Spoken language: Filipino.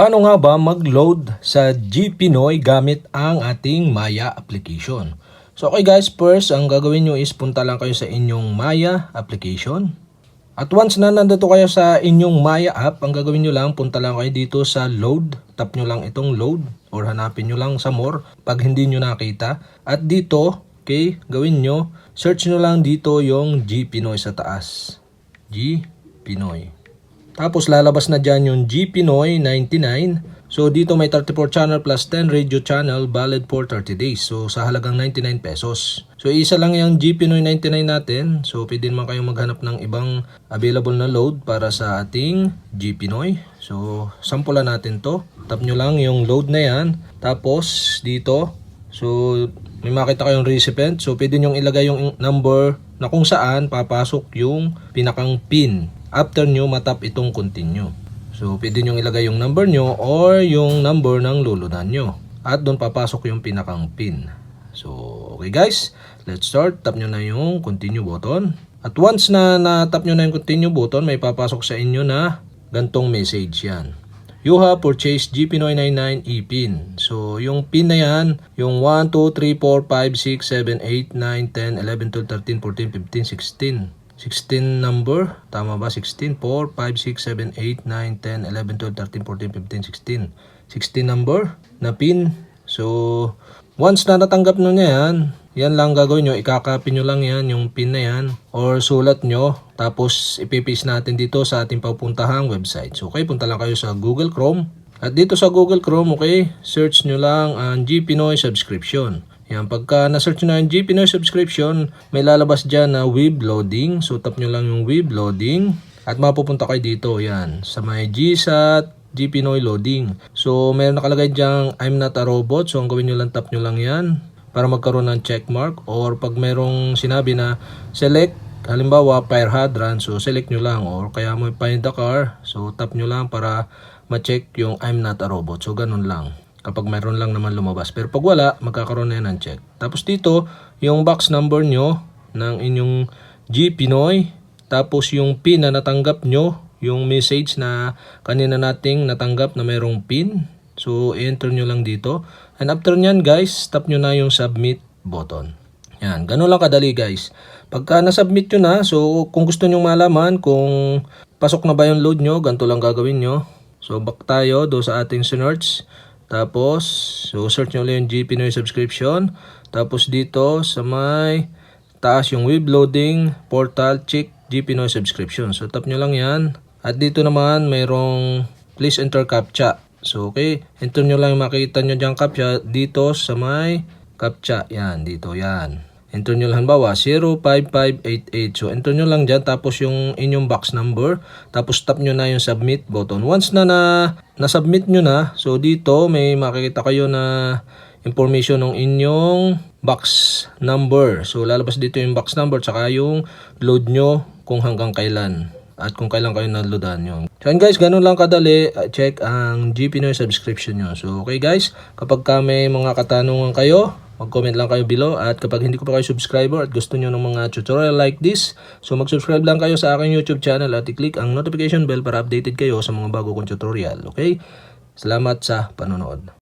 Paano nga ba mag-load sa GPinoy gamit ang ating Maya application? So okay guys, first ang gagawin nyo is punta lang kayo sa inyong Maya application. At once na nandito kayo sa inyong Maya app, ang gagawin nyo lang, punta lang kayo dito sa load. Tap nyo lang itong load or hanapin nyo lang sa more pag hindi nyo nakita. At dito, okay, gawin nyo, search nyo lang dito yung GPinoy sa taas. GPinoy. Tapos lalabas na dyan yung G Pinoy 99. So dito may 34 channel plus 10 radio channel valid for 30 days. So sa halagang 99 pesos. So isa lang yung G Pinoy 99 natin. So pwede naman kayong maghanap ng ibang available na load para sa ating G Pinoy. So sampulan natin to. Tap nyo lang yung load na yan. Tapos dito. So may makita kayong recipient. So pwede nyo ilagay yung number na kung saan papasok yung pinakang pin after nyo matap itong continue. So, pwede nyo ilagay yung number nyo or yung number ng luludan nyo. At doon papasok yung pinakang pin. So, okay guys, let's start. Tap nyo na yung continue button. At once na na-tap nyo na yung continue button, may papasok sa inyo na gantong message yan. You have purchased GP999 e-pin. So, yung pin na yan, yung 1, 2, 3, 4, 5, 6, 7, 8, 9, 10, 11, 12, 13, 14, 15, 16. 16 number. Tama ba? 16. 4, 5, 6, 7, 8, 9, 10, 11, 12, 13, 14, 15, 16. 16 number na pin. So, once na natanggap nyo niya yan, yan lang gagawin nyo. Ikakopy nyo lang yan, yung pin na yan. Or sulat nyo. Tapos, ipipis natin dito sa ating papuntahang website. So, okay, punta lang kayo sa Google Chrome. At dito sa Google Chrome, okay, search nyo lang ang G Pinoy subscription. Yan, pagka na-search nyo na yung G Pinoy subscription, may lalabas dyan na web loading. So, tap nyo lang yung web loading. At mapupunta kayo dito, yan, sa may GSAT, G Pinoy loading. So, meron nakalagay dyan, I'm not a robot. So, ang gawin nyo lang, tap nyo lang yan para magkaroon ng check mark. Or pag merong sinabi na select, halimbawa, fire hydrant, so select nyo lang. Or kaya mo find the car, so tap nyo lang para ma-check yung I'm not a robot. So, ganun lang kapag mayroon lang naman lumabas. Pero pag wala, magkakaroon na yan ng check. Tapos dito, yung box number nyo ng inyong G Pinoy. Tapos yung PIN na natanggap nyo, yung message na kanina nating natanggap na mayroong PIN. So, enter nyo lang dito. And after nyan guys, tap nyo na yung submit button. Yan, ganun lang kadali guys. Pagka na-submit nyo na, so kung gusto nyo malaman kung pasok na ba yung load nyo, ganito lang gagawin nyo. So, back tayo do sa ating search. Tapos, so search nyo ulit yung G Pinoy subscription. Tapos dito sa may taas yung web loading portal check G Pinoy subscription. So tap nyo lang yan. At dito naman mayroong please enter captcha. So okay, enter nyo lang yung makita nyo dyan captcha dito sa may captcha. Yan, dito yan. Enter nyo halimbawa 05588. So enter nyo lang dyan tapos yung inyong box number. Tapos tap nyo na yung submit button. Once na na, na submit nyo na, so dito may makikita kayo na information ng inyong box number. So lalabas dito yung box number tsaka yung load nyo kung hanggang kailan at kung kailan kayo naloadan nyo. So yun guys, ganun lang kadali. Uh, Check ang GPNoy subscription nyo. So okay guys, kapag ka may mga katanungan kayo, mag-comment lang kayo below. At kapag hindi ko pa kayo subscriber at gusto nyo ng mga tutorial like this, so mag-subscribe lang kayo sa aking YouTube channel at i-click ang notification bell para updated kayo sa mga bago kong tutorial. Okay? Salamat sa panonood.